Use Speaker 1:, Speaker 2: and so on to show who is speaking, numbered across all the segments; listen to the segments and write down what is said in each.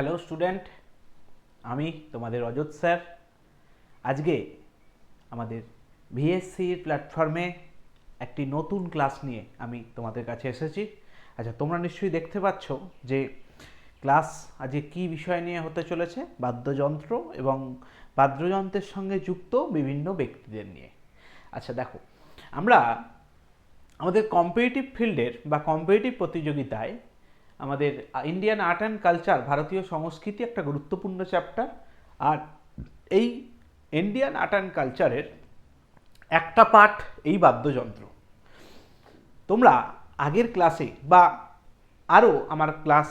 Speaker 1: Hello student আমি তোমাদের অজত sir. আজকে আমাদের ভিএসসির প্ল্যাটফর্মে একটি নতুন ক্লাস নিয়ে আমি তোমাদের কাছে এসেছি। আচ্ছা তোমরা নিশ্চয়ই দেখতে পাচ্ছ যে ক্লাস আজকে কী বিষয় নিয়ে হতে চলেছে? বাদ্যযন্ত্র এবং বাদ্যযন্ত্রের সঙ্গে যুক্ত বিভিন্ন ব্যক্তিদের নিয়ে। আচ্ছা দেখো, আমরা আমাদের কম্পিটিটিভ ফিল্ডের বা কম্পিটিটিভ প্রতিযোগিতায় আমাদের ইন্ডিয়ান আর্ট অ্যান্ড কালচার ভারতীয় সংস্কৃতি একটা গুরুত্বপূর্ণ চ্যাপ্টার আর এই ইন্ডিয়ান আর্ট অ্যান্ড কালচারের একটা পার্ট এই বাদ্যযন্ত্র। তোমরা আগের ক্লাসে বা আরও আমার ক্লাস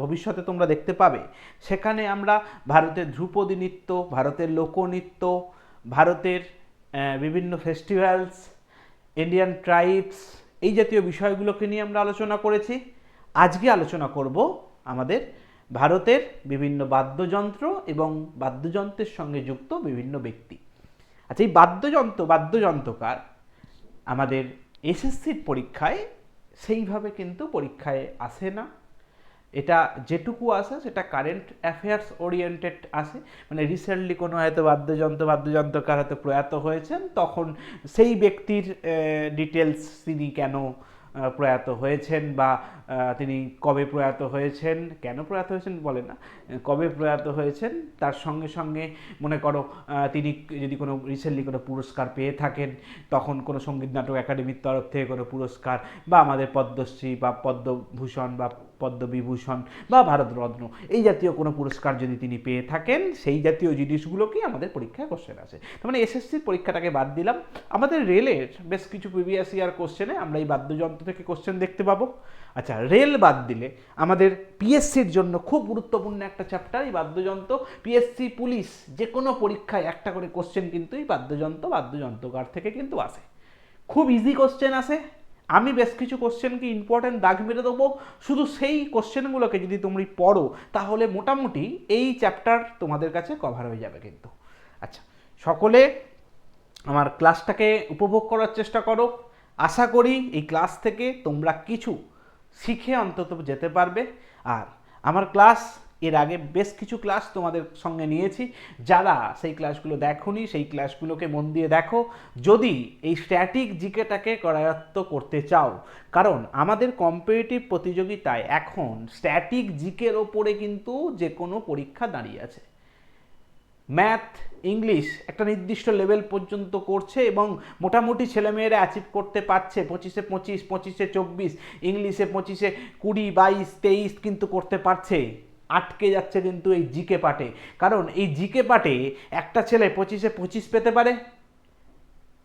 Speaker 1: ভবিষ্যতে তোমরা দেখতে পাবে, সেখানে আমরা ভারতের ধ্রুপদী নৃত্য, ভারতের লোকনৃত্য, ভারতের বিভিন্ন ফেস্টিভ্যালস ইন্ডিয়ান ট্রাইবস এই জাতীয় বিষয়গুলোকে নিয়ে আমরা আলোচনা করেছি। আজকে আলোচনা করব আমাদের ভারতের বিভিন্ন বাদ্যযন্ত্র এবং বাদ্যযন্ত্রের সঙ্গে যুক্ত বিভিন্ন ব্যক্তি। আচ্ছা এই বাদ্যযন্ত্র, বাদ্যযন্ত্রকার আমাদের এসএসসির পরীক্ষায় সেইভাবে কিন্তু পরীক্ষায় আসে না। এটা যেটুকু আসে সেটা কারেন্ট অ্যাফেয়ার্স ওরিয়েন্টেড আসে। মানে রিসেন্টলি কোনো হয়তো বাদ্যযন্ত্র, বাদ্যযন্ত্রকার হয়তো প্রয়াত হয়েছেন, তখন সেই ব্যক্তির ডিটেলস তিনি কেন প্রয়াত হয়েছেন বা তিনি কবে প্রয়াত হয়েছেন, কেন প্রয়াত হয়েছেন বলে না, কবে প্রয়াত হয়েছেন, তার সঙ্গে সঙ্গে মনে করো তিনি যদি কোনো রিসেন্টলি কোনো পুরস্কার পেয়ে থাকেন, তখন কোনো সংগীত নাটক একাডেমির তরফ থেকে কোনো পুরস্কার বা আমাদের পদ্মশ্রী বা পদ্মভূষণ বা পদ্মবিভূষণ বা ভারতরত্ন। এই জাতীয় কোনো পুরস্কার যদি তিনি পেয়ে থাকেন, সেই জাতীয় জিনিসগুলোকেই আমাদের পরীক্ষায় কোশ্চেন আছে তার মানে এসএসসির পরীক্ষাটাকে বাদ দিলাম। আমাদের রেলের বেশ কিছু প্রিভিয়াস ইয়ার কোশ্চেনে আমরা এই বাদ্যযন্ত্র থেকে কোশ্চেন দেখতে পাবো। আচ্ছা রেল বাদ দিলে আমাদের পিএসসির জন্য খুব গুরুত্বপূর্ণ একটা চ্যাপ্টার এই বাদ্যযন্ত্র। পিএসসি পুলিশ যে কোনো পরীক্ষায় একটা করে কোশ্চেন কিন্তু এই বাদ্যযন্ত্র বাদ্যযন্ত্রকার থেকে কিন্তু আসে। খুব ইজি কোশ্চেন আসে। আমি বেশ কিছু কোশ্চেনকে ইম্পর্টেন্ট দাগ মেরে দেবো। শুধু সেই কোশ্চেনগুলোকে যদি তুমি পড়ো, তাহলে মোটামুটি এই চ্যাপ্টার তোমাদের কাছে কভার হয়ে যাবে কিন্তু। আচ্ছা সকলে আমার ক্লাসটাকে উপভোগ করার চেষ্টা করো। আশা করি এই ক্লাস থেকে তোমরা কিছু শিখে অন্তত যেতে পারবে। আর আমার ক্লাস এর আগে বেশ কিছু ক্লাস তোমাদের সঙ্গে নিয়েছি। যারা সেই ক্লাসগুলো দেখোনি, সেই ক্লাসগুলোকে মন দিয়ে দেখো। যদি এই স্ট্যাটিক জিকেটাকে করায়ত্ত করতে চাও, কারণ আমাদের কম্পিটিটিভ প্রতিযোগিতায় এখন স্ট্যাটিক জিকের ওপরে কিন্তু যে কোনো পরীক্ষা দাঁড়িয়ে আছে। ম্যাথ ইংলিশ একটা নির্দিষ্ট লেভেল পর্যন্ত করছে এবং মোটামুটি ছেলেমেয়েরা অ্যাচিভ করতে পারছে। পঁচিশে পঁচিশ, পঁচিশে চব্বিশ ইংলিশে পঁচিশে কুড়ি, বাইশ, তেইশ কিন্তু করতে পারছে। আটকে যাচ্ছে কিন্তু এই জিকে পাটে। কারণ এই জিকে পাটে একটা ছেলে পঁচিশে পঁচিশ পেতে পারে,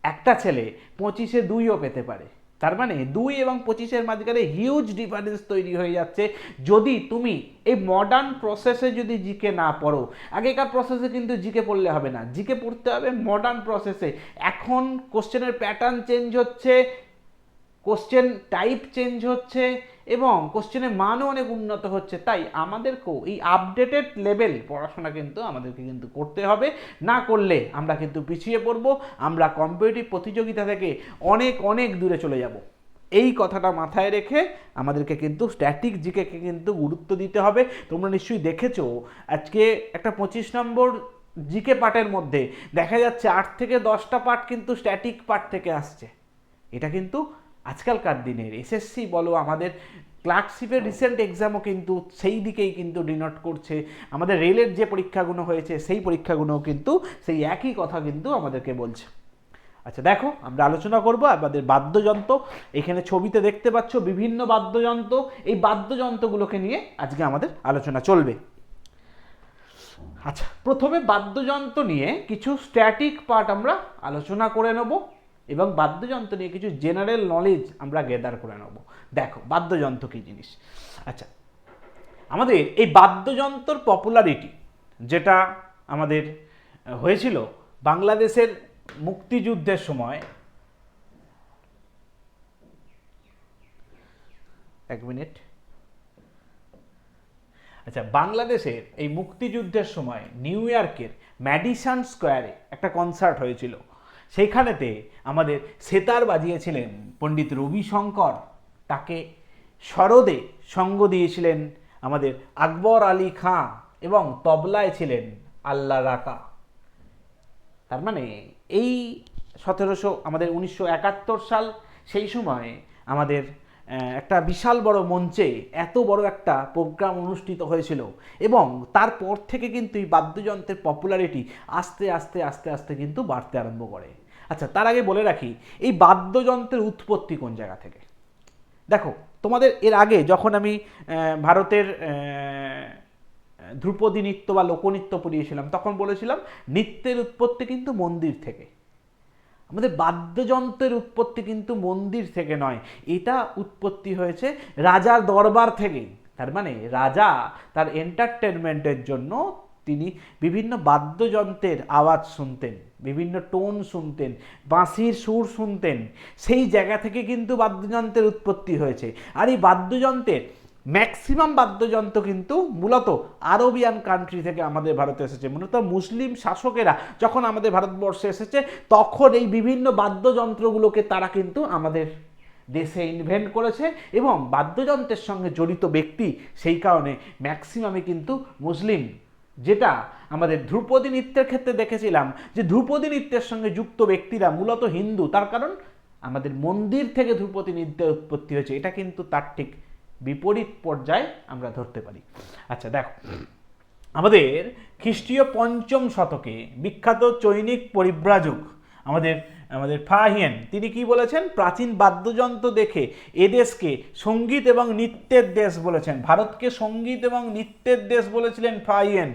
Speaker 1: একটা ছেলে পঁচিশে দুইও পেতে পারে। তার মানে দুই এবং পঁচিশের মাঝখানে হিউজ ডিফারেন্স তৈরি হয়ে যাচ্ছে। যদি তুমি এই মডার্ন প্রসেসে যদি জিকে না পড়ো, আগেকার প্রসেসে কিন্তু জিকে পড়লে হবে না। জিকে পড়তে হবে মডার্ন প্রসেসে এখন কোশ্চেনের প্যাটার্ন চেঞ্জ হচ্ছে কোশ্চেন টাইপ চেঞ্জ হচ্ছে এবং কোশ্চেনের মানও অনেক উন্নত হচ্ছে। তাই আমাদেরকেও এই আপডেটেড লেভেল পড়াশোনা কিন্তু আমাদেরকে কিন্তু করতে হবে। না করলে আমরা কিন্তু পিছিয়ে পড়ব, আমরা কম্পিটিটিভ প্রতিযোগিতা থেকে অনেক অনেক দূরে চলে যাব। এই কথাটা মাথায় রেখে আমাদেরকে কিন্তু স্ট্যাটিক জিকেকে কিন্তু গুরুত্ব দিতে হবে। তোমরা নিশ্চয়ই দেখেছ, আজকে একটা পঁচিশ নম্বর জিকে পার্টের মধ্যে দেখা যাচ্ছে আট থেকে দশটা পার্ট কিন্তু স্ট্যাটিক পার্ট থেকে আসছে। এটা কিন্তু আজকালকার দিনের এসএসসি বলো আমাদের ক্লার্কশিপের রিসেন্ট এক্সামও কিন্তু সেই দিকেই কিন্তু ডিনোট করছে। আমাদের রেলের যে পরীক্ষাগুলো হয়েছে সেই পরীক্ষাগুলোও কিন্তু সেই একই কথা কিন্তু আমাদেরকে বলছে। আচ্ছা দেখো আমরা আলোচনা করব আমাদের বাদ্যযন্ত্র। এখানে ছবিতে দেখতে পাচ্ছ বিভিন্ন বাদ্যযন্ত্র। এই বাদ্যযন্ত্রগুলোকে নিয়ে আজকে আমাদের আলোচনা চলবে। আচ্ছা প্রথমে বাদ্যযন্ত্র নিয়ে কিছু স্ট্যাটিক পার্ট আমরা আলোচনা করে নেব। এবং বাদ্যযন্ত্র নিয়ে কিছু জেনারেল নলেজ আমরা গেদার করে নেব। দেখো, বাদ্যযন্ত্র কী জিনিস? আচ্ছা আমাদের এই বাদ্যযন্ত্রর পপুলারিটি যেটা আমাদের হয়েছিল বাংলাদেশের মুক্তিযুদ্ধের সময়, এক মিনিট। আচ্ছা বাংলাদেশের এই মুক্তিযুদ্ধের সময় নিউ ইয়র্কের ম্যাডিসন স্কোয়ারে একটা কনসার্ট হয়েছিল। সেইখানেতে আমাদের সেতার বাজিয়েছিলেন পণ্ডিত রবিশঙ্কর। তাকে সরদে সঙ্গ দিয়েছিলেন আমাদের আকবর আলী খাঁ এবং তবলায় ছিলেন আল্লাহ রাকা। তার মানে এই সতেরোশো, আমাদের উনিশশো একাত্তর সাল, সেই সময় আমাদের একটা বিশাল বড় মঞ্চে এত বড় একটা প্রোগ্রাম অনুষ্ঠিত হয়েছিল এবং তারপর থেকে কিন্তু এই বাদ্যযন্ত্রের পপুলারিটি আস্তে আস্তে আস্তে আস্তে কিন্তু বাড়তে আরম্ভ করে। আচ্ছা তার আগে বলে রাখি, এই বাদ্যযন্ত্রের উৎপত্তি কোন জায়গা থেকে? দেখো, তোমাদের এর আগে যখন আমি ভারতের ধ্রুপদী নৃত্য বা লোকনৃত্য পড়িয়েছিলাম, তখন বলেছিলাম নৃত্যের উৎপত্তি কিন্তু মন্দির থেকে। আমাদের বাদ্যযন্ত্রের উৎপত্তি কিন্তু মন্দির থেকে নয়, এটা উৎপত্তি হয়েছে রাজার দরবার থেকেই। তার মানে রাজা তার এন্টারটেনমেন্টের জন্য তিনি বিভিন্ন বাদ্যযন্ত্রের আওয়াজ শুনতেন, বিভিন্ন টোন শুনতেন, বাঁশির সুর শুনতেন। সেই জায়গা থেকে কিন্তু বাদ্যযন্ত্রের উৎপত্তি হয়েছে। আর এই বাদ্যযন্ত্রের ম্যাক্সিমাম বাদ্যযন্ত্র কিন্তু মূলত আরবিয়ান কান্ট্রি থেকে আমাদের ভারতে এসেছে। মূলত মুসলিম শাসকেরা যখন আমাদের ভারতবর্ষে এসেছে, তখন এই বিভিন্ন বাদ্যযন্ত্রগুলোকে তারা কিন্তু আমাদের দেশে ইনভেন্ট করেছে এবং বাদ্যযন্ত্রের সঙ্গে জড়িত ব্যক্তি সেই কারণে ম্যাক্সিমামে কিন্তু মুসলিম যেটা আমাদের ধ্রুপদী নৃত্যের ক্ষেত্রে দেখেছিলাম, যে ধ্রুপদী নৃত্যের সঙ্গে যুক্ত ব্যক্তিরা মূলত হিন্দু। তার কারণ আমাদের মন্দির থেকে ধ্রুপদী নৃত্যের উৎপত্তি হয়েছে। এটা কিন্তু তার ঠিক বিপরীত পর্যায়ে আমরা ধরতে পারি। আচ্ছা দেখো। আমাদের খ্রিস্টীয় পঞ্চম শতকে বিখ্যাত চৈনিক পরিব্রাজক আমাদের আমাদের ফাহিয়েন। তিনি কি বলেছেন? প্রাচীন বাদ্যযন্ত্র দেখে এদেশকে সংগীত এবং নৃত্যের দেশ বলেছেন। ভারতকে সংগীত এবং নৃত্যের দেশ বলেছিলেন ফাহিয়েন।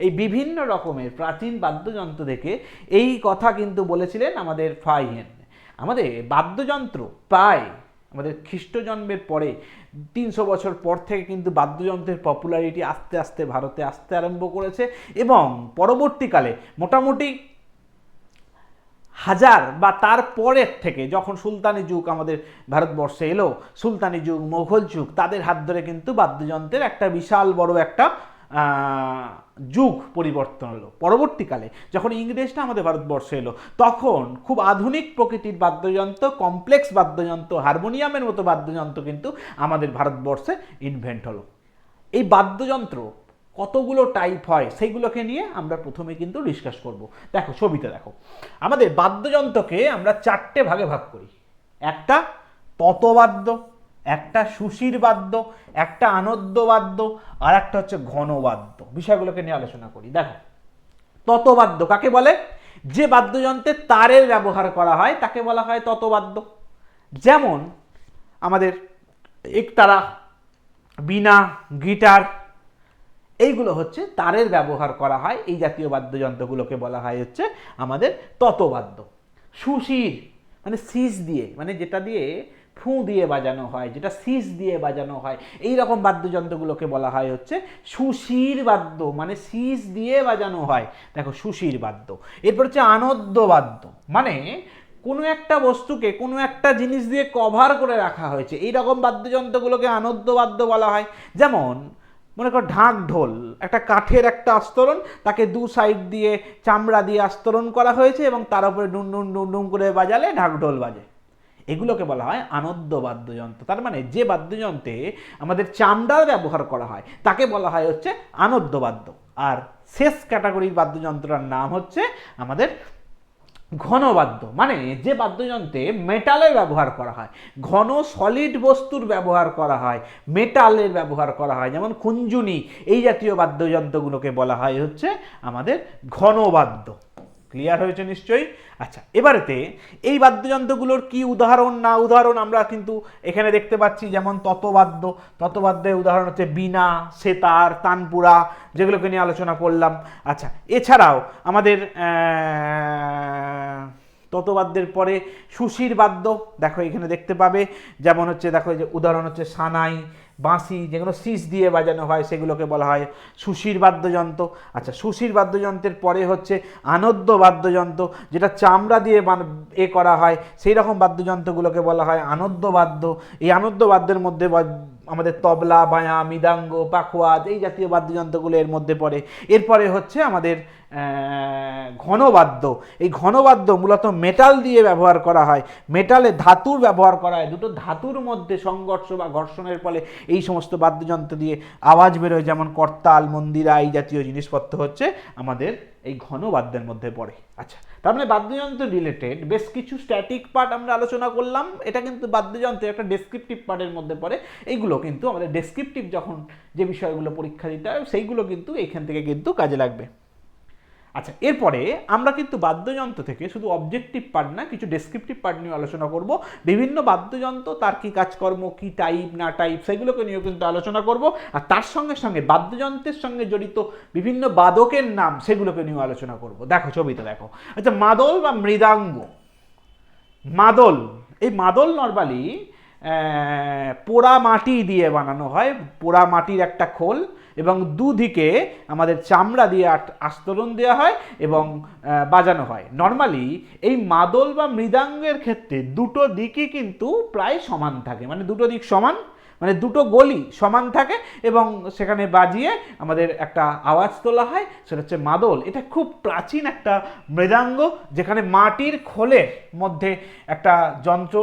Speaker 1: এই বিভিন্ন রকমের প্রাচীন বাদ্যযন্ত্র দেখে এই কথা কিন্তু বলেছিলেন আমাদের ফাহিয়েন। আমাদের বাদ্যযন্ত্র প্রায় আমাদের খ্রিস্ট জন্মের পরে, তিনশো বছর পর থেকে কিন্তু বাদ্যযন্ত্রের পপুলারিটি আস্তে আস্তে ভারতে আসতে আরম্ভ করেছে এবং পরবর্তীকালে মোটামুটি হাজার বা তার পরের থেকে যখন সুলতানি যুগ আমাদের ভারতবর্ষে এলো, সুলতানি যুগ, মোঘল যুগ, তাদের হাত ধরে কিন্তু বাদ্যযন্ত্রের একটা বিশাল বড় একটা যুগ পরিবর্তন হলো। পরবর্তীকালে যখন ইংরেজটা আমাদের ভারতবর্ষে এলো, তখন খুব আধুনিক প্রকৃতির বাদ্যযন্ত্র কমপ্লেক্স বাদ্যযন্ত্র, হারমোনিয়ামের মতো বাদ্যযন্ত্র কিন্তু আমাদের ভারতবর্ষে ইনভেন্ট হলো। এই বাদ্যযন্ত্র কতগুলো টাইপ হয় সেইগুলোকে নিয়ে আমরা প্রথমে কিন্তু ডিসকাস করব। দেখো, ছবিতে দেখো। আমাদের বাদ্যযন্ত্রকে আমরা চারটে ভাগে ভাগ করি। একটা ততবাদ্য, একটা সুশির বাদ্য একটা আনন্দবাদ্য, আর একটা হচ্ছে ঘনবাদ্য। বিষয়গুলোকে নিয়ে আলোচনা করি। দেখো, ততবাদ্য কাকে বলে? যে বাদ্যযন্ত্রে তারের ব্যবহার করা হয়, তাকে বলা হয় ততবাদ্য। যেমন আমাদের একতারা, বীণা, গিটার এইগুলো হচ্ছে তারের ব্যবহার করা হয়। এই জাতীয় বাদ্যযন্ত্রগুলোকে বলা হয় হচ্ছে আমাদের ততবাদ্য। সুশির মানে শীষ দিয়ে মানে যেটা দিয়ে ফু দিয়ে বাজানো হয়, যেটা শীষ দিয়ে বাজানো হয় এই রকম বাদ্যযন্ত্রগুলোকে বলা হয় হচ্ছে সুশির বাদ্য মানে শীষ দিয়ে বাজানো হয়। দেখো, সুশির বাদ্য। এরপর হচ্ছে আনদ্য বাদ্য। মানে কোনো একটা বস্তুকে, কোনো একটা জিনিস দিয়ে কভার করে রাখা হয়েছে। এই রকম বাদ্যযন্ত্রগুলোকে আনদ্য বাদ্য বলা হয়। যেমন মনে কর ঢাক ঢোল, একটা কাঠের একটা আস্তরণ, তাকে দু সাইড দিয়ে চামড়া দিয়ে আস্তরণ করা হয়েছে এবং তার উপরে ডুন ডুন ডুন ডুন করে বাজালে ঢাক ঢোল বাজে। এগুলোকে বলা হয় আনন্দ বাদ্যযন্ত্র। তার মানে যে বাদ্যযন্ত্রে আমাদের চামড়ার ব্যবহার করা হয়, তাকে বলা হয় হচ্ছে আনদ্য বাদ্য। আর শেষ ক্যাটাগরির বাদ্যযন্ত্রটার নাম হচ্ছে আমাদের ঘনবাদ্য মানে যে বাদ্যযন্ত্রে মেটালের ব্যবহার করা হয়, ঘন সলিড বস্তুর ব্যবহার করা হয় মেটালের ব্যবহার করা হয়, যেমন খুঞ্জুনি, এই জাতীয় বাদ্যযন্ত্রগুলোকে বলা হয় হচ্ছে আমাদের ঘনবাদ্য। ক্লিয়ার হয়েছে নিশ্চয়ই? আচ্ছা এবারেতে এই বাদ্যযন্ত্রগুলোর কি উদাহরণ না উদাহরণ আমরা কিন্তু এখানে দেখতে পাচ্ছি, যেমন ততবাদ্য। ততবাদ্যের উদাহরণ হচ্ছে বীণা, সেতার, তানপুরা, যেগুলোকে নিয়ে আলোচনা করলাম। আচ্ছা এছাড়াও আমাদের ততবাদ্যের পরে সুশির বাদ্য, দেখো এখানে দেখতে পাবে। যেমন হচ্ছে, দেখো যে উদাহরণ হচ্ছে সানাই বাঁশি, যেগুলো শীষ দিয়ে বাজানো হয়, সেগুলোকে বলা হয় সুশির বাদ্যযন্ত্র। আচ্ছা সুশির বাদ্যযন্ত্রের পরে হচ্ছে আনদ্য বাদ্যযন্ত্র, যেটা চামড়া দিয়ে এ করা হয়। সেই রকম বাদ্যযন্ত্রগুলোকে বলা হয় আনদ্য বাদ্য। এই আনদ্য বাদ্যের মধ্যে আমাদের তবলা, বায়া, মৃদাঙ্গ, পাখোয়াদ এই জাতীয় বাদ্যযন্ত্রগুলো এর মধ্যে পড়ে। এরপরে হচ্ছে আমাদের ঘনবাদ্য। এই ঘনবাদ্য মূলত মেটাল দিয়ে ব্যবহার করা হয়। মেটালে ধাতুর ব্যবহার করা হয়। দুটো ধাতুর মধ্যে সংঘর্ষ বা ঘর্ষণের ফলে এই সমস্ত বাদ্যযন্ত্র দিয়ে আওয়াজ বেরোয়। যেমন করতাল, মন্দিরা এই জাতীয় জিনিসপত্র হচ্ছে আমাদের এই ঘন বাদ্যের মধ্যে পড়ে। আচ্ছা তার মানে বাদ্যযন্ত্র রিলেটেড বেশ কিছু স্ট্যাটিক পার্ট আমরা আলোচনা করলাম, এটা কিন্তু বাদ্যযন্ত্রের একটা ডেসক্রিপটিভ পার্টের মধ্যে পড়ে। এইগুলো কিন্তু আমাদের ডেসক্রিপটিভ যখন যে বিষয়গুলো পরীক্ষা দিতে হয়, সেইগুলো কিন্তু এখান থেকে কিন্তু কাজে লাগবে। আচ্ছা এরপরে আমরা কিন্তু বাদ্যযন্ত্র থেকে শুধু অবজেক্টিভ পার্ট না, কিছু ডেসক্রিপটিভ পার্ট নিয়ে আলোচনা করব। বিভিন্ন বাদ্যযন্ত্র, তার কি কাজকর্ম, কি টাইপ না টাইপ সেগুলোকে নিয়েও কিন্তু আলোচনা করব। আর তার সঙ্গে সঙ্গে বাদ্যযন্ত্রের সঙ্গে জড়িত বিভিন্ন বাদকের নাম, সেগুলোকে নিয়েও আলোচনা করব। দেখো, ছবিতে দেখো। আচ্ছা মাদল বা মৃদাঙ্গ। মাদল, এই মাদল নর্মালি পোড়া মাটি দিয়ে বানানো হয়। পোড়া মাটির একটা খোল এবং দুদিকে আমাদের চামড়া দিয়ে আস্তরণ দেওয়া হয় এবং বাজানো হয়। নর্মালি এই মাদল বা মৃদাঙ্গের ক্ষেত্রে দুটো দিকই কিন্তু প্রায় সমান থাকে। মানে দুটো দিক সমান মানে দুটো গলি সমান থাকে এবং সেখানে বাজিয়ে আমাদের একটা আওয়াজ তোলা হয়, সেটা হচ্ছে মাদল। এটা খুব প্রাচীন একটা মৃদাঙ্গ যেখানে মাটির খোলের মধ্যে একটা যন্ত্র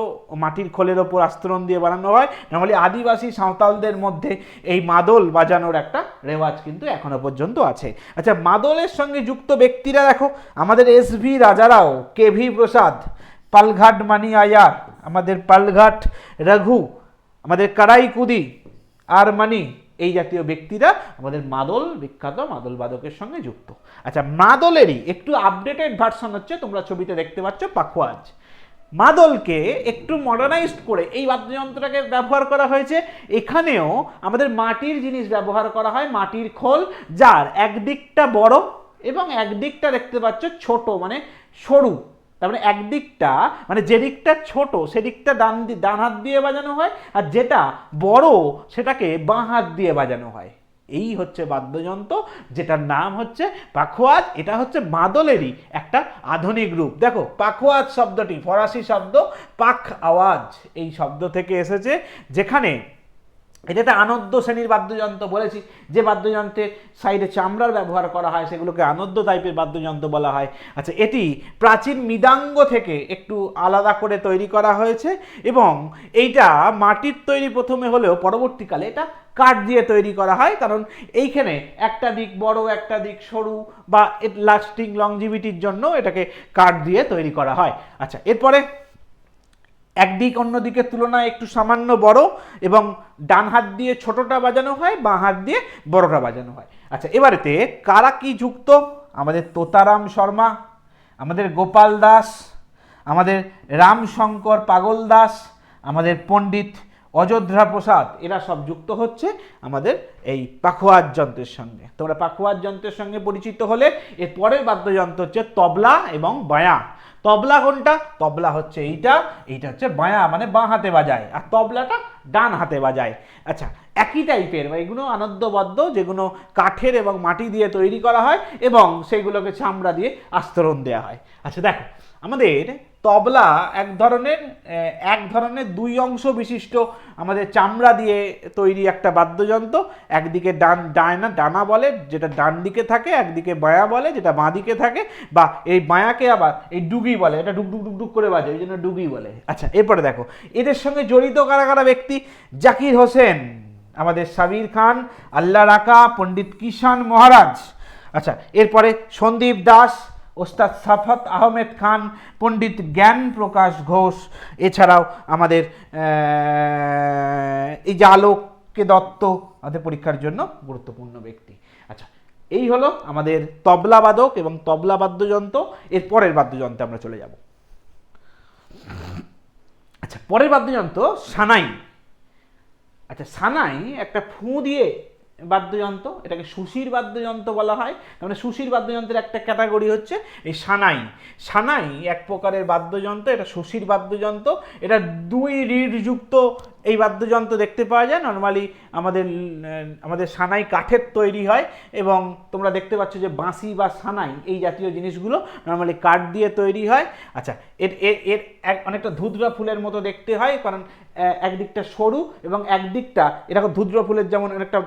Speaker 1: মাটির খোলের ওপর আস্তরণ দিয়ে বানানো হয়। নর্মালি আদিবাসী সাঁওতালদের মধ্যে এই মাদল বাজানোর একটা রেওয়াজ কিন্তু এখনও পর্যন্ত আছে। আচ্ছা মাদলের সঙ্গে যুক্ত ব্যক্তিরা দেখো, আমাদের S V Rajarao, K V Prasad, Palghat Mani Iyer আমাদের পালঘাট রঘু আমাদের কারাইকুদি আর মানি, এই জাতীয় ব্যক্তিরা আমাদের মাদল বিখ্যাত, মাদল বাদকের সঙ্গে যুক্ত। আচ্ছা মাদলেরই একটু আপডেটেড ভার্সন হচ্ছে, তোমরা ছবিতে দেখতে পাচ্ছ পাখোয়াজ। মাদলকে একটু মডার্নাইজড করে এই বাদ্যযন্ত্রটাকে ব্যবহার করা হয়েছে। এখানেও আমাদের মাটির জিনিস ব্যবহার করা হয়, মাটির খোল, যার একদিকটা বড় এবং একদিকটা দেখতে পাচ্ছ ছোট মানে সরু। তার মানে একদিকটা মানে যে দিকটা ছোট সেদিকটা ডান ডান হাত দিয়ে বাজানো হয়, আর যেটা বড়, সেটাকে বাঁ হাত দিয়ে বাজানো হয়। এই হচ্ছে বাদ্যযন্ত্র, যেটার নাম হচ্ছে পাখোয়াজ, এটা হচ্ছে মাদলেরই একটা আধুনিক রূপ। দেখো, পাখোয়াজ শব্দটি ফরাসি শব্দ পাখ আওয়াজ এই শব্দ থেকে এসেছে, যেখানে এটা একটা আনন্দ শ্রেণির বাদ্যযন্ত্র বলেছি। যে বাদ্যযন্ত্রের সাইডে চামড়ার ব্যবহার করা হয়, সেগুলোকে আনন্দ টাইপের বাদ্যযন্ত্র বলা হয়। আচ্ছা এটি প্রাচীন মৃদাঙ্গ থেকে একটু আলাদা করে তৈরি করা হয়েছে এবং এইটা মাটির তৈরি প্রথমে হলেও পরবর্তীকালে এটা কাঠ দিয়ে তৈরি করা হয়। কারণ এইখানে একটা দিক বড়, একটা দিক সরু বা লাস্টিং লংজিভিটির জন্য এটাকে কাঠ দিয়ে তৈরি করা হয়। আচ্ছা এরপরে একদিক অন্যদিকের তুলনায় একটু সামান্য বড় এবং ডান হাত দিয়ে ছোটটা বাজানো হয়, বাঁ হাত দিয়ে বড়টা বাজানো হয়। আচ্ছা এবারেতে কারা কি যুক্ত? আমাদের তোতারাম শর্মা, আমাদের গোপাল দাস, আমাদের রামশঙ্কর পাগল দাস, আমাদের পণ্ডিত অযোধ্যা প্রসাদ, এরা সব যুক্ত হচ্ছে আমাদের এই পাখোয়াজ যন্ত্রের সঙ্গে। তোমরা পাখোয়াজ যন্ত্রের সঙ্গে পরিচিত হলে এর পরের বাদ্যযন্ত্র হচ্ছে তবলা এবং বায়া। তবলা কোনটা? তবলা হচ্ছে এইটা এইটা হচ্ছে বাঁয়া মানে বাঁ হাতে বাজায়। আর তবলাটা ডান হাতে বাজায়। আচ্ছা একই টাইপের বা এগুলো আনন্দবদ্ধ, যেগুলো কাঠের এবং মাটি দিয়ে তৈরি করা হয় এবং সেগুলোকে চামড়া দিয়ে আস্তরণ দেওয়া হয়। আচ্ছা দেখো, আমাদের তবলা এক ধরনের এক ধরনের দুই অংশ বিশিষ্ট আমাদের চামড়া দিয়ে তৈরি একটা বাদ্যযন্ত্র। একদিকে ডান ডায়না, ডানা বলে, যেটা ডান দিকে থাকে, একদিকে বায়া বলে, যেটা বাঁ দিকে থাকে, বা এই বায়াকে আবার এই ডুগি বলে, এটা ডুক ডুক ডুক ডুক করে বাজে ওই জন্য ডুগি বলে। আচ্ছা এরপরে দেখো, এদের সঙ্গে জড়িত কারা কারা ব্যক্তি? জাকির হোসেন, আমাদের সাবির খান, আল্লাহ রাকা, পণ্ডিত কিষান মহারাজ। আচ্ছা এরপরে সন্দীপ দাস ওস্তাদ সাফাত আহমেদ খান, পণ্ডিত জ্ঞান প্রকাশ ঘোষ, এছাড়াও আমাদের এই যে আলোককে দত্ত, আমাদের পরীক্ষার জন্য গুরুত্বপূর্ণ ব্যক্তি। আচ্ছা এই হলো আমাদের তবলা বাদক এবং তবলা বাদ্যযন্ত্র। এর পরের বাদ্যযন্ত্রে আমরা চলে যাব। আচ্ছা পরের বাদ্যযন্ত্র সানাই। আচ্ছা সানাই একটা ফুঁ দিয়ে বাদ্যযন্ত্র, এটাকে সুশির বাদ্যযন্ত্র বলা হয়। মানে সুশির বাদ্যযন্ত্রের একটা ক্যাটাগরি হচ্ছে এই সানাই। সানাই এক প্রকারের বাদ্যযন্ত্র, এটা সুশির বাদ্যযন্ত্র, এটা দুই রিডযুক্ত এই বাদ্যযন্ত্র দেখতে পাওয়া যায়। নর্মালি আমাদের আমাদের সানাই কাঠের তৈরি হয় এবং তোমরা দেখতে পাচ্ছ যে বাঁশি বা সানাই এই জাতীয় জিনিসগুলো নর্মালি কাঠ দিয়ে তৈরি হয়। আচ্ছা এর এর এর এক, অনেকটা ধুতরা ফুলের মতো দেখতে হয় কারণ একদিকটা সরু এবং একদিকটা এরকম ধুদ্র ফুলের যেমন অনেকটা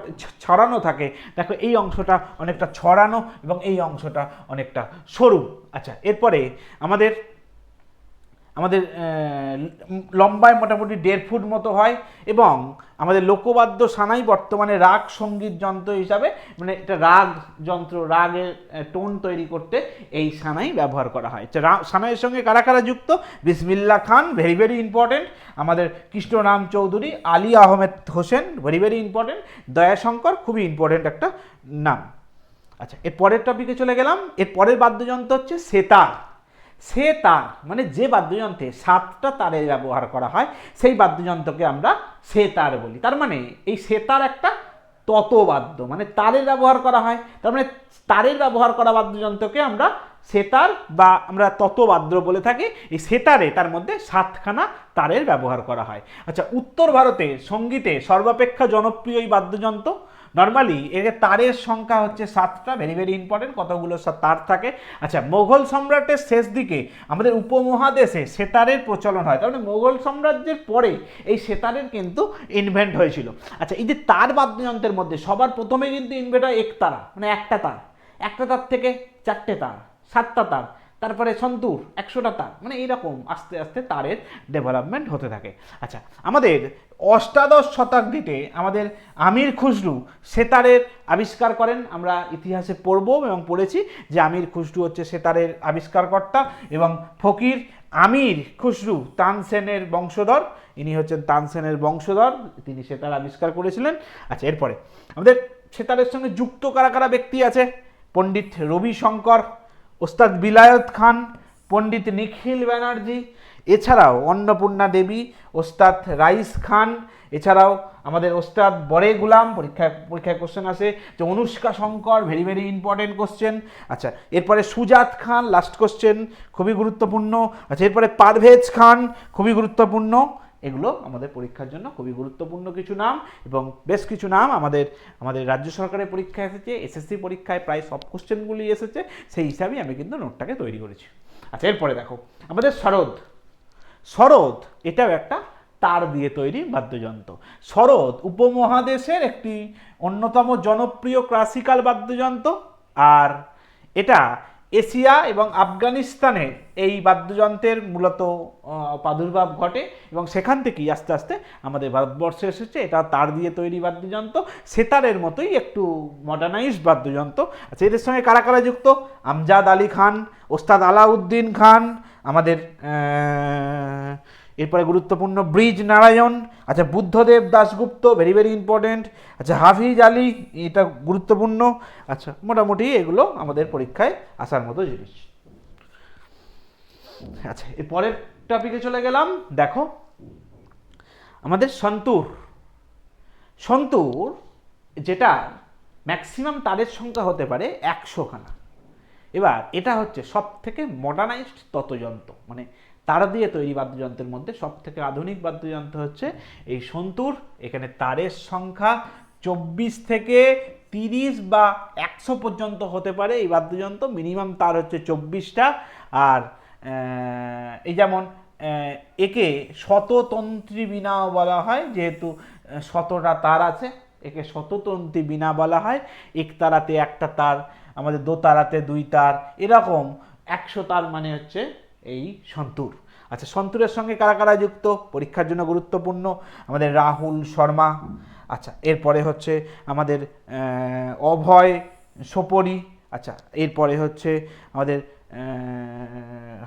Speaker 1: ছড়ানো থাকে, দেখো এই অংশটা অনেকটা ছড়ানো এবং এই অংশটা অনেকটা সরু। আচ্ছা এরপরে আমাদের লম্বায় মোটামুটি দেড় ফুট মতো হয় এবং আমাদের লোকবাদ্য সানাই বর্তমানে রাগ সংগীত যন্ত্র হিসাবে মানে এটা রাগ যন্ত্র রাগের টোন তৈরি করতে এই সানাই ব্যবহার করা হয়। আচ্ছা, সানাইয়ের সঙ্গে কারা কারা যুক্ত? Bismillah Khan very very important. আমাদের Krishnaram Chowdhury Ali Ahmed Hussain very very important. Dayashankar খুবই ইম্পর্টেন্ট একটা নাম। আচ্ছা এর পরের টপিকে চলে গেলাম। এর পরের বাদ্যযন্ত্র হচ্ছে সেতার। সে তার মানে যে বাদ্যযন্ত্রে সাতটা তারের ব্যবহার করা হয়, সেই বাদ্যযন্ত্রকে আমরা সে তার বলি। তার মানে এই সে তার একটা ততবাদ্য মানে তারের ব্যবহার করা হয়। তার মানে তারের ব্যবহার করা বাদ্যযন্ত্রকে আমরা সেতার বা আমরা ততবাদ্য বলে থাকি, এই সেতারে তার মধ্যে সাতখানা তারের ব্যবহার করা হয়। আচ্ছা উত্তর ভারতে সঙ্গীতে সর্বাপেক্ষা জনপ্রিয় এই বাদ্যযন্ত্র? নর্মালি এর তারের সংখ্যা হচ্ছে সাতটা ভেরি ভেরি ইম্পর্টেন্ট কতগুলো তার থাকে। আচ্ছা মোগল সম্রাটের শেষ দিকে আমাদের উপমহাদেশে সেতারের প্রচলন হয়। তার মানে মোগল সাম্রাজ্যের পরে এই সেতারের কিন্তু ইনভেন্ট হয়েছিল। আচ্ছা এই যে তার বাদ্যযন্ত্রের মধ্যে সবার প্রথমে কিন্তু ইনভেন্ট হয় একতারা মানে একটা তার। একটা তার থেকে চারটে তার। সাতটা তার, তারপরে সন্তুর, একশোটা তার মানে এইরকম আস্তে আস্তে তারের ডেভেলপমেন্ট হতে থাকে। আচ্ছা আমাদের অষ্টাদশ শতাব্দীতে আমাদের আমির খুসরু সেতারের আবিষ্কার করেন। আমরা ইতিহাসে পড়ব এবং পড়েছি যে আমির খুসরু হচ্ছে সেতারের আবিষ্কারকর্তা এবং ফকির আমির খুসরু তানসেনের বংশধর। ইনি হচ্ছেন তানসেনের বংশধর, তিনি সেতার আবিষ্কার করেছিলেন। আচ্ছা এরপরে আমাদের সেতারের সঙ্গে যুক্ত কারা কারা ব্যক্তি আছে? পণ্ডিত রবি শঙ্কর ওস্তাদ বিলায়ত খান, পণ্ডিত নিখিল ব্যানার্জি, এছাড়াও অন্নপূর্ণা দেবী, ওস্তাদ রাইস খান, এছাড়াও আমাদের ওস্তাদ বরে গুলাম, পরীক্ষায় পরীক্ষায় কোশ্চেন আসে যে Anoushka Shankar very very important question আচ্ছা এরপরে সুজাত খান লাস্ট কোশ্চেন খুবই গুরুত্বপূর্ণ। আচ্ছা এরপরে পারভেজ খান, খুবই গুরুত্বপূর্ণ। এগুলো আমাদের পরীক্ষার জন্য খুবই গুরুত্বপূর্ণ কিছু নাম এবং বেশ কিছু নাম আমাদের আমাদের রাজ্য সরকারের পরীক্ষা এসেছে এসএসসি পরীক্ষায় প্রায় সব কোশ্চেনগুলি এসেছে, সেই হিসাবেই আমি কিন্তু নোটটাকে তৈরি করেছি। আচ্ছা এরপরে দেখো, আমাদের শরৎ। শরৎ এটাও একটা তার দিয়ে তৈরি বাদ্যযন্ত্র। শরৎ উপমহাদেশের একটি অন্যতম জনপ্রিয় ক্লাসিক্যাল বাদ্যযন্ত্র, আর এটা এশিয়া এবং আফগানিস্তানে এই বাদ্যযন্ত্রের মূলত প্রাদুর্ভাব ঘটে এবং সেখান থেকেই আস্তে আস্তে আমাদের ভারতবর্ষে এসেছে। এটা তার দিয়ে তৈরি বাদ্যযন্ত্র। সেতারের মতোই একটু মডার্নাইজ বাদ্যযন্ত্র। আচ্ছা এদের সঙ্গে কারা কারা যুক্ত? আমজাদ আলী খান, ওস্তাদ আলাউদ্দিন খান, আমাদের এরপরে গুরুত্বপূর্ণ ব্রিজ নারায়ণ আচ্ছা Buddhadev Dasgupta very very important আচ্ছা হাফিজ আলী, এটা গুরুত্বপূর্ণ আচ্ছা মোটামুটি এগুলো আমাদের পরীক্ষায় আসার মতো জিনিস। আচ্ছা এর পরের টপিকে চলে গেলাম, দেখো, আমাদের সন্তুর। সন্তুর যেটা ম্যাক্সিমাম তারের সংখ্যা হতে পারে একশোখানা এবার এটা হচ্ছে সব থেকে মডার্নাইজড তত্ত্বযন্ত্র মানে তারা দিয়ে তৈরি বাদ্যযন্ত্রের মধ্যে সব থেকে আধুনিক বাদ্যযন্ত্র হচ্ছে এই সন্তুর। এখানে তারের সংখ্যা চব্বিশ থেকে তিরিশ বা একশো পর্যন্ত হতে পারে এই বাদ্যযন্ত্র। মিনিমাম তার হচ্ছে চব্বিশটা। আর এই যেমন একে শততন্ত্রী বিনাও বলা হয়, যেহেতু শতটা তার আছে, একে শততন্ত্রী বিনা বলা হয়। এক তারাতে একটা তার, আমাদের দো তারাতে দুই তার, এরকম। একশো তার মানে হচ্ছে এই সন্তুর। আচ্ছা সন্তুরের সঙ্গে কারা কারা যুক্ত? পরীক্ষার জন্য গুরুত্বপূর্ণ আমাদের রাহুল শর্মা। আচ্ছা এরপরে হচ্ছে আমাদের অভয় সোপরি। আচ্ছা এরপরে হচ্ছে আমাদের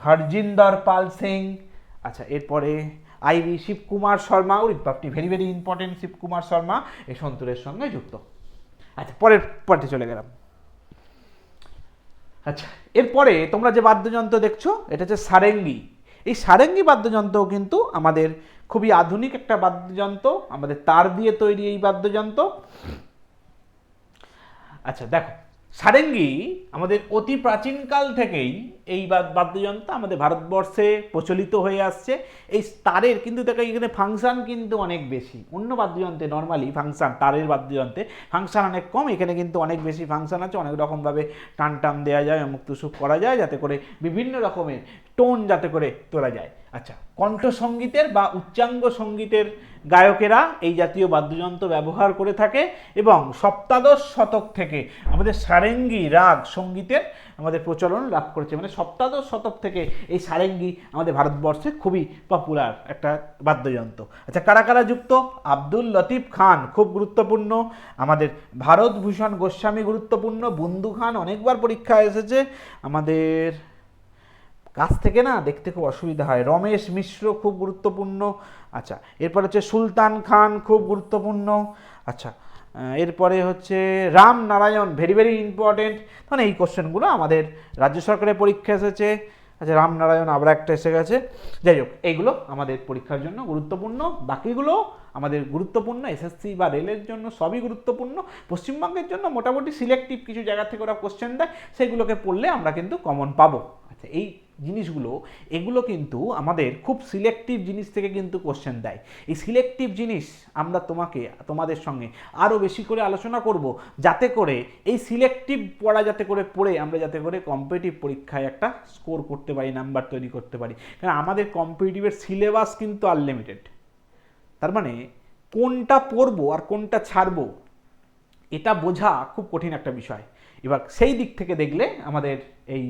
Speaker 1: হরজিন্দর পাল সিং। আচ্ছা এরপরে আইভি শিবকুমার শর্মা। ওই আপনি very very important Shivkumar Sharma এই সন্তুরের সঙ্গে যুক্ত। আচ্ছা পরের পার্টি চলে গেলাম। আচ্ছা এরপরে তোমরা যে বাদ্যযন্ত্র দেখছ, এটা হচ্ছে সারেঙ্গি। এই সারেঙ্গি বাদ্যযন্ত্র কিন্তু আমাদের খুবই আধুনিক একটা বাদ্যযন্ত্র, আমাদের তার দিয়ে তৈরি এই বাদ্যযন্ত্র। আচ্ছা দেখো সারেঙ্গি আমাদের অতি প্রাচীনকাল থেকেই এই বাদ- বাদ্যযন্ত্র আমাদের ভারতবর্ষে প্রচলিত হয়ে আসছে। এই তারের কিন্তু দেখো এখানে ফাংশান কিন্তু অনেক বেশি। অন্য বাদ্যযন্ত্রে নর্মালি ফাংশান, তারের বাদ্যযন্ত্রে ফাংশন অনেক কম। এখানে কিন্তু অনেক বেশি ফাংশন আছে। অনেক রকমভাবে টান টান দেওয়া যায় মুক্ত সুখ করা যায়, যাতে করে বিভিন্ন রকমের টোন যাতে করে তোলা যায়। আচ্ছা কণ্ঠ সঙ্গীতের বা উচ্চাঙ্গ সঙ্গীতের গায়কেরা এই জাতীয় বাদ্যযন্ত্র ব্যবহার করে থাকে এবং সপ্তাদশ শতক থেকে আমাদের সারেঙ্গি রাগ সঙ্গীতের আমাদের প্রচলন লাভ করেছে। মানে সপ্তাদশ শতক থেকে এই সারেঙ্গি আমাদের ভারতবর্ষে খুবই পপুলার একটা বাদ্যযন্ত্র। আচ্ছা কারা কারা যুক্ত? আব্দুল লতিফ খান, খুব গুরুত্বপূর্ণ। আমাদের ভারতভূষণ গোস্বামী গুরুত্বপূর্ণ। বন্ধু খান অনেকবার পরীক্ষায় এসেছে। আমাদের কাছ থেকে না দেখতে খুব অসুবিধা হয়। রমেশ মিশ্র খুব গুরুত্বপূর্ণ। আচ্ছা এরপর হচ্ছে সুলতান খান খুব গুরুত্বপূর্ণ। আচ্ছা এরপরে হচ্ছে Ram Narayan very very important মানে এই কোশ্চেনগুলো আমাদের রাজ্য সরকারের পরীক্ষা এসেছে। আচ্ছা রামনারায়ণ আবার একটা এসে গেছে। যাই হোক এইগুলো আমাদের পরীক্ষার জন্য গুরুত্বপূর্ণ। বাকিগুলো আমাদের গুরুত্বপূর্ণ। এসএসসি বা রেলের জন্য সবই গুরুত্বপূর্ণ। পশ্চিমবঙ্গের জন্য মোটামুটি সিলেক্টিভ কিছু জায়গা থেকে ওরা কোশ্চেন দেয়। সেগুলোকে পড়লে আমরা কিন্তু কমন পাবো। আচ্ছা এই জিনিসগুলো, এগুলো কিন্তু আমাদের খুব সিলেক্টিভ জিনিস থেকে কিন্তু কোশ্চেন দেয়। এই সিলেক্টিভ জিনিস আমরা তোমাকে, তোমাদের সঙ্গে আরও বেশি করে আলোচনা করব, যাতে করে এই সিলেক্টিভ পড়া যাতে করে পড়ে, আমরা যাতে করে কম্পিটিভ পরীক্ষায় একটা স্কোর করতে পারি নাম্বার তৈরি করতে পারি। কারণ আমাদের কম্পিটিটিভের সিলেবাস কিন্তু আনলিমিটেড তার মানে কোনটা পড়ব আর কোনটা ছাড়বো, এটা বোঝা খুব কঠিন একটা বিষয়। এবার সেই দিক থেকে দেখলে আমাদের এই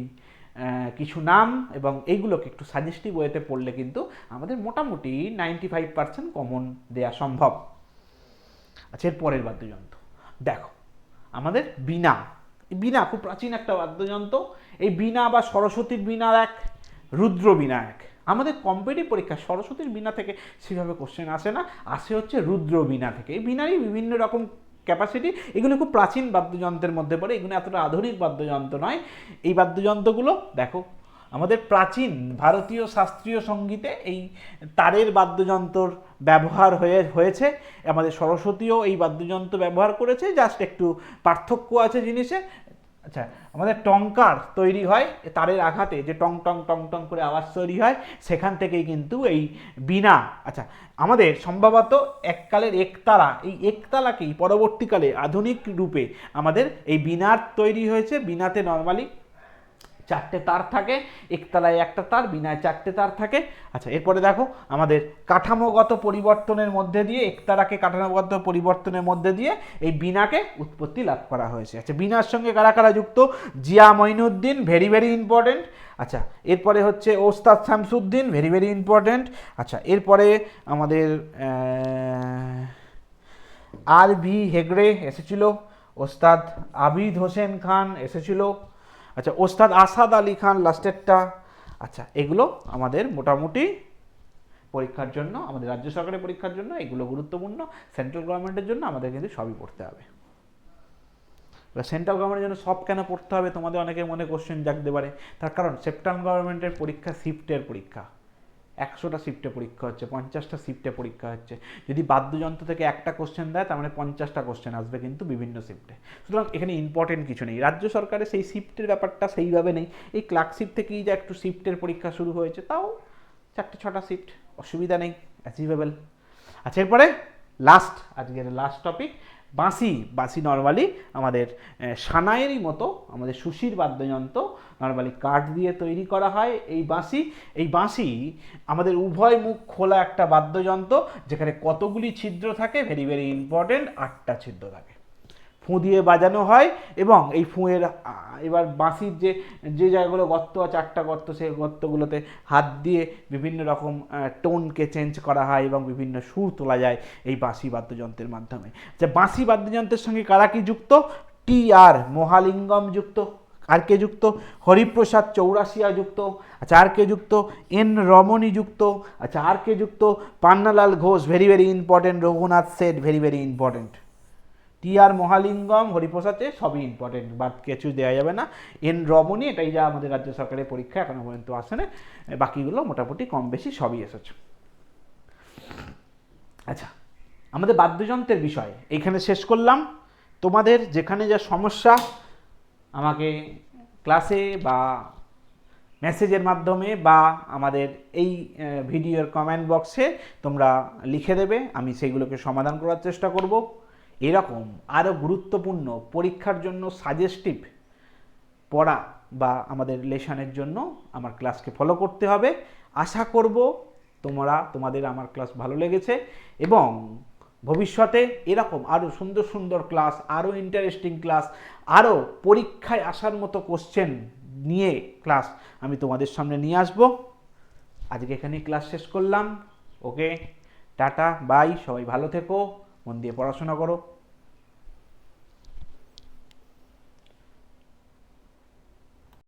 Speaker 1: কিছু নাম এবং এইগুলোকে একটু সাজেস্টিভ ওয়েতে পড়লে কিন্তু আমাদের মোটামুটি নাইনটি ফাইভ পার্সেন্ট কমন দেওয়া সম্ভব। আচ্ছা এর পরের বাদ্যযন্ত্র। দেখো, আমাদের এই বীণা খুব প্রাচীন একটা বাদ্যযন্ত্র। এই বীণা বা সরস্বতীর বীণার এক, রুদ্র বীণা এক। আমাদের কম্পিটিভ পরীক্ষা সরস্বতীর বীণা থেকে সেভাবে কোশ্চেন আসে না। আসে হচ্ছে রুদ্র বীণা থেকে। এই বিনারই বিভিন্ন রকম ক্যাপাসিটি এগুলো খুব প্রাচীন বাদ্যযন্ত্রের মধ্যে পড়ে, এগুলো এতটা আধুনিক বাদ্যযন্ত্র নয়। এই বাদ্যযন্ত্রগুলো, দেখো, আমাদের প্রাচীন ভারতীয় শাস্ত্রীয় সঙ্গীতে এই তারের বাদ্যযন্ত্রর ব্যবহার হয়ে, হয়েছে। আমাদের সরস্বতীও এই বাদ্যযন্ত্র ব্যবহার করেছে, জাস্ট একটু পার্থক্য আছে জিনিসে। আচ্ছা আমাদের টঙ্কার তৈরি হয় তারের আঘাতে, যে টং টং টং টং করে আওয়াজ তৈরি হয়, সেখান থেকেই কিন্তু এই বিনা আচ্ছা আমাদের সম্ভবত এককালের একতারা, এই একতালাকেই পরবর্তীকালে আধুনিক রূপে আমাদের এই বিনার তৈরি হয়েছে। বিনাতে নর্মালি চারটে তার থাকে, একতলায় একটা তার, বিনায় চারটে তার থাকে। আচ্ছা এরপরে দেখো, আমাদের কাঠামোগত পরিবর্তনের মধ্যে দিয়ে, একতারাকে কাঠামোগত পরিবর্তনের মধ্যে দিয়ে এই বিনাকে উৎপত্তি লাভ করা হয়েছে। আচ্ছা বিনার সঙ্গে কারা কারা যুক্ত? Zia Moinuddin very very important আচ্ছা এরপরে হচ্ছে ওস্তাদ শামসুদ্দিন ভেরি ভেরি ইম্পর্টেন্ট আচ্ছা এরপরে আমাদের আর ভি হেগড়ে এসেছিল, ওস্তাদ আবিদ হোসেন খান এসেছিল। আচ্ছা ওস্তাদ আসাদ আলী খান লাস্টেরটা আচ্ছা এগুলো আমাদের মোটামুটি পরীক্ষার জন্য, আমাদের রাজ্য সরকারের পরীক্ষার জন্য, এগুলো গুরুত্বপূর্ণ। সেন্ট্রাল গভর্নমেন্টের জন্য আমাদের কিন্তু সবই পড়তে হবে। এবার সেন্ট্রাল গভর্নমেন্টের জন্য সব কেন পড়তে হবে? তোমাদের অনেকের মনে কোশ্চেন জাগতে পারে। তার কারণ সেপ্টাম গভর্নমেন্টের পরীক্ষা শিফটের পরীক্ষা। একশোটা শিফটে পরীক্ষা হচ্ছে, পঞ্চাশটা শিফটে পরীক্ষা হচ্ছে। যদি বাদ্যযন্ত্র থেকে একটা কোশ্চেন দেয়, তার মানে পঞ্চাশটা কোশ্চেন আসবে কিন্তু বিভিন্ন শিফটে সুতরাং এখানে ইম্পর্টেন্ট কিছু নেই। রাজ্য সরকারের সেই শিফটের ব্যাপারটা সেইভাবে নেই। এই ক্লার্কশিপ থেকেই যা একটু শিফটের পরীক্ষা শুরু হয়েছে, তাও চারটে, ছটা শিফট অসুবিধা নেই অ্যাচিভেবল আচ্ছা এরপরে লাস্ট আজকের লাস্ট টপিক বাঁশি বাঁশি নর্মালি আমাদের সানায়েরই মতো আমাদের সুশির বাদ্যযন্ত্র নর্মালি কাঠ দিয়ে তৈরি করা হয় এই বাঁশি। এই বাঁশি আমাদের উভয় মুখ খোলা একটা বাদ্যযন্ত্র যেখানে কতগুলি ছিদ্র থাকে ভেরি ভেরি ইম্পর্টেন্ট আটটা ছিদ্র থাকে। ফুঁ দিয়ে বাজানো হয় এবং এই ফুঁয়ের এবার বাঁশির যে যে জায়গাগুলো গর্ত আছে, আটটা গর্ত সেই গর্তগুলোতে হাত দিয়ে বিভিন্ন রকম টোনকে চেঞ্জ করা হয় এবং বিভিন্ন সুর তোলা যায় এই বাঁশি বাদ্যযন্ত্রের মাধ্যমে। যে বাঁশি বাদ্যযন্ত্রের সঙ্গে কারা কি যুক্ত? টি আর মহালিঙ্গম যুক্ত। আর কে যুক্ত? হরিপ্রসাদ চৌরাশিয়া যুক্ত। আচ্ছা আর কে যুক্ত? এন রমণী যুক্ত। আচ্ছা আর কে যুক্ত? Pannalal Ghosh very very important Raghunath Seth very very important T R Mahalingam হরিপ্রসাদে সবই ইম্পর্টেন্ট বাট কিছু দেওয়া যাবে না। এন রমণী, এটাই যা আমাদের রাজ্য সরকারের পরীক্ষা, এখনও পর্যন্ত আসে না। বাকিগুলো মোটামুটি কম বেশি সবই এসেছে। আচ্ছা আমাদের বাদ্যযন্ত্রের বিষয়। এইখানে শেষ করলাম। তোমাদের যেখানে যা সমস্যা, আমাকে ক্লাসে বা মেসেজের মাধ্যমে বা আমাদের এই ভিডিওর কমেন্ট বক্সে তোমরা লিখে দেবে। আমি সেইগুলোকে সমাধান করার চেষ্টা করব। এরকম আরও গুরুত্বপূর্ণ পরীক্ষার জন্য সাজেস্টিভ পড়া বা আমাদের লেসনের জন্য আমার ক্লাসকে ফলো করতে হবে। আশা করব তোমরা, তোমাদের আমার ক্লাস ভালো লেগেছে এবং ভবিষ্যতে এরকম আরও সুন্দর সুন্দর ক্লাস আরও ইন্টারেস্টিং ক্লাস আরও পরীক্ষায় আসার মতো কোশ্চেন নিয়ে ক্লাস আমি তোমাদের সামনে নিয়ে আসব। আজকে এখানে ক্লাস শেষ করলাম। ওকে টাটা বাই সবাই ভালো থেকো, মন দিয়ে পড়াশোনা করো।